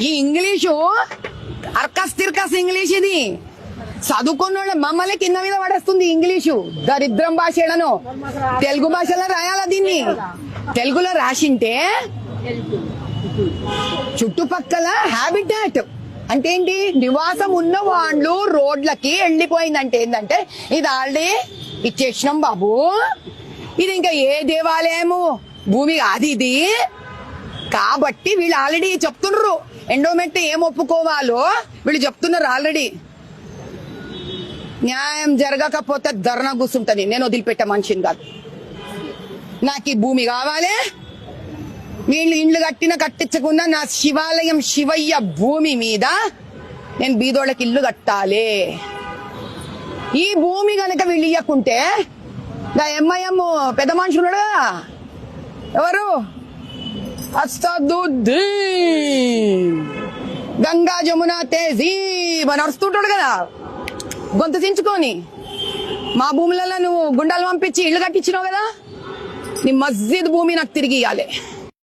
ఈ English అర్కస్ తిర్కస్ English ఇది. చదువుకున్న మమ్మల్ని కింద మీద పడేస్తుంది ఇంగ్లీషు. దరిద్రం భాషలను. తెలుగు భాషలో రాయాల దీన్ని? తెలుగులో రాసింటే చుట్టుపక్కల హ్యాబిటాట్ అంటే ఏంటి? నివాసం ఉన్న వాళ్ళు రోడ్లకి వెళ్ళిపోయిందంటే ఏంటంటే ఇది ఆల్రెడీ ఇచ్చేసినాం బాబు. ఇది ఇంకా ఏ దేవాలయము? భూమి అది ఇది. కాబట్టి వీళ్ళు ఆల్రెడీ చెప్తున్నారు. ఎండోమెంట్ ఏం ఒప్పుకోవాలో వీళ్ళు చెప్తున్నారు ఆల్రెడీ. న్యాయం జరగకపోతే ధర్నా కూర్చుంటది. నేను వదిలిపెట్టే మనిషిని కాదు. నాకు ఈ భూమి కావాలి. వీళ్ళు ఇండ్లు కట్టిన కట్టించకుండా నా శివాలయం శివయ్య భూమి మీద నేను బీదోళ్ళకి ఇల్లు కట్టాలి. ఈ భూమి గనక వీళ్ళు ఇయ్యకుంటే నా ఎంఐఎం పెద్ద మనుషులు ఎవరు? అస్తదుద్దీన్ గంగా జమున తేజీబ్ అని అరుస్తుంటాడు కదా. గొంతు చించుకొని. మా భూములలో నువ్వు గుండాలు పంపించి ఇల్లు కట్టించినావు కదా? నీ మస్జిద్ భూమి నాకు తిరిగి ఇవ్వాలి